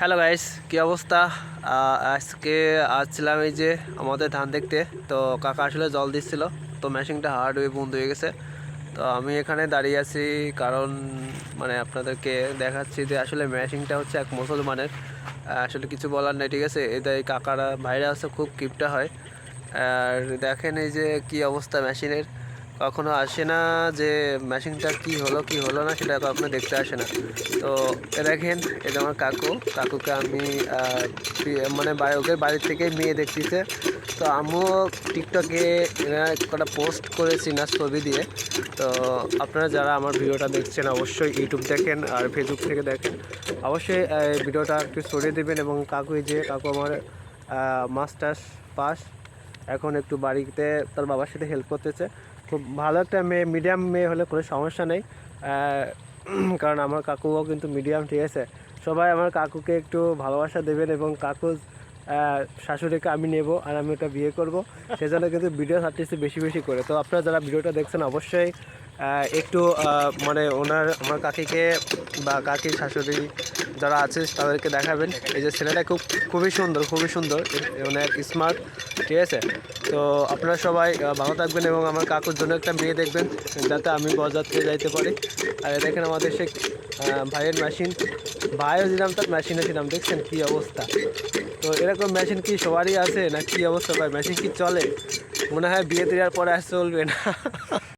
Hello guys কি অবস্থা? আজকে আসছিলাম এই যে আমাদের ধান দেখতে। তো কাকা আসলে জল দিচ্ছিল। তো মেশিনটা হার্ড হয়ে বন্ধ হয়ে গেছে। তো আমি এখানে দাঁড়িয়ে আছি কারণ মানে আপনাদেরকে দেখাচ্ছি যে আসলে মেশিনটা হচ্ছে এক মুসলমানের। আসলে কিছু বলার নেই, ঠিক আছে? এটা এই কাকারা বাইরে আছে, খুব কিপটা হয়। আর দেখেন এই যে কি অবস্থা মেশিনের কখনো আসে না যে মেশিনটা কি হলো কি হলো না, সেটা কখনো দেখতে আসে না। তো দেখেন এটা আমার কাকু, কাকুকে আমি মানে ওকে বাড়ির থেকে মেয়ে দেখতেছে। তো আমিও টিকটকে কটা পোস্ট করেছি না ছবি দিয়ে। তো আপনারা যারা আমার ভিডিওটা দেখছেন, অবশ্যই ইউটিউব দেখেন আর ফেসবুক থেকে দেখেন। অবশ্যই ভিডিওটা একটু সরিয়ে দেবেন এবং কাকুই যে, কাকু আমার মাস্টার্স পাস এখন একটু বাড়িতে তার বাবার সাথে হেল্প করতেছে। খুব ভালো একটা মেয়ে মিডিয়াম মেয়ে হলে কোনো সমস্যা নেই। কারণ আমার কাকুও কিন্তু মিডিয়াম ঠিক আছে? সবাই আমার কাকুকে একটু ভালোবাসা দেবেন এবং কাকু শাশুড়িকে আমি নেব আর আমি ওটা বিয়ে করব। সেজন্য কিন্তু ভিডিও ছাড়তেছি বেশি বেশি করে। তো আপনারা যারা ভিডিওটা দেখছেন, অবশ্যই একটু মানে ওনার, আমার কাকিকে বা কাকির শাশুড়ি যারা আছে, তাদেরকে দেখাবেন। এই যে ছেলেটা খুব, খুবই সুন্দর খুবই সুন্দর। অনেক স্মার্ট ঠিক আছে? তো আপনারা সবাই ভালো থাকবেন এবং আমার কাকুর জন্য একটা মেয়ে দেখবেন, যাতে আমি বরযাত্রী যাইতে পারি। আর দেখেন আমাদের সে ভাইয়ের মেশিন ভাইও দিলাম তার মেশিনও ছিলাম দেখছেন কি অবস্থা? তো এরকম মেশিন কি সবারই আছে? না কি অবস্থা? ভাই মেশিন কি চলে? মনে হয় বিয়ে দেওয়ার পরে আর চলবে না।